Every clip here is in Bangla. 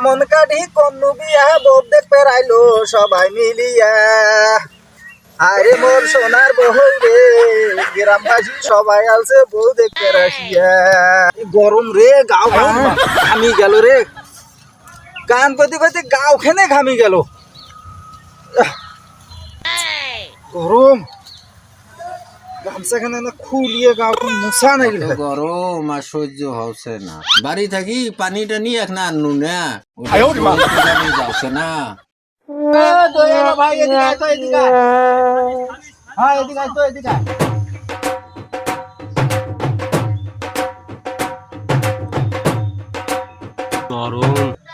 বামন কাঠি কন্নু বিয়া বোপ দেখ রাইলো সবাই মিলিয়া। আরে মোর সোনার বহু রে গ্রামবাসী সবাই আলছে বউ দেখতে রাশিয়া গরম রে গাও ঘামি গেল রে। গান করতে করতে গাও খেনে ঘামি গেল। গরম। গামছা না খুলিয়ে গাও মুসা নাই গরম আর সহ্য হচ্ছে না। বাড়ি থাকি পানি টানি এক না আনু না। যাচ্ছে না ভাই এদিকে আয় তো এদিকে হ্যাঁ এদিকে আয় তো এদিকে গরম।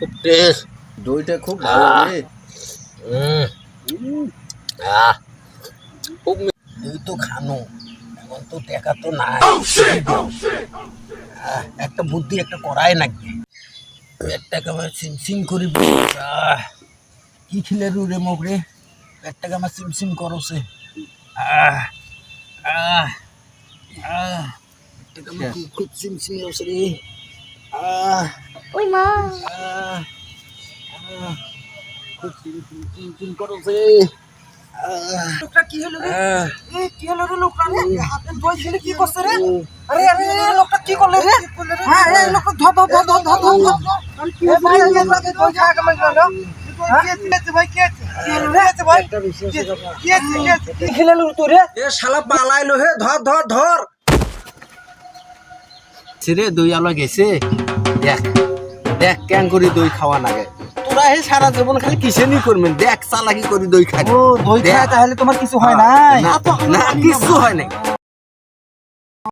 খুব টেস্ট দইটা খুব ভালো রে। খুব তুই তো খানো এখন তো টাকা তো নাই। আহ, একটা বুদ্ধি একটা করাই নাকি। পেটটাকে আমার সিমসিম করি আহ, কি খিলে রু রে। মোক রে পেটটাকে আমার সিমসিম করছে আহ আহ আহ পেটটাকে আমার খুব- খুব সিমসিম করছে রে। আহ। ওই মা। খুব করছে লোকটা কি হলো রে? কি হলো রে লোকটা? হাতে ছেলে কি করছে রে? আরে আরে লোকটা কি করলে রে? হ্যাঁ এই লোকটা ধর ধর ধর ধর ধর ধর ধর। ভাই এই লোকটা বই কেমন গেল ভাই কি আছে কি হলো রে? আছে ভাই? একটা বিশ্বাসের কথা। কি আছে কি আছে কি খেলালো তো রে এ শালা পালাইলো হে ধর ধর ধর। ছিরে দই আলো গেছে। দেখ। দেখ কেন করি দই খাওয়া লাগে তোরা হে সারা জীবন খালি কিসে নি করবেন? দেখ চালাকি করি দই খাই। ও দই খায় তাহলে তোমার কিছু হয় না না কিছু হয় নাই।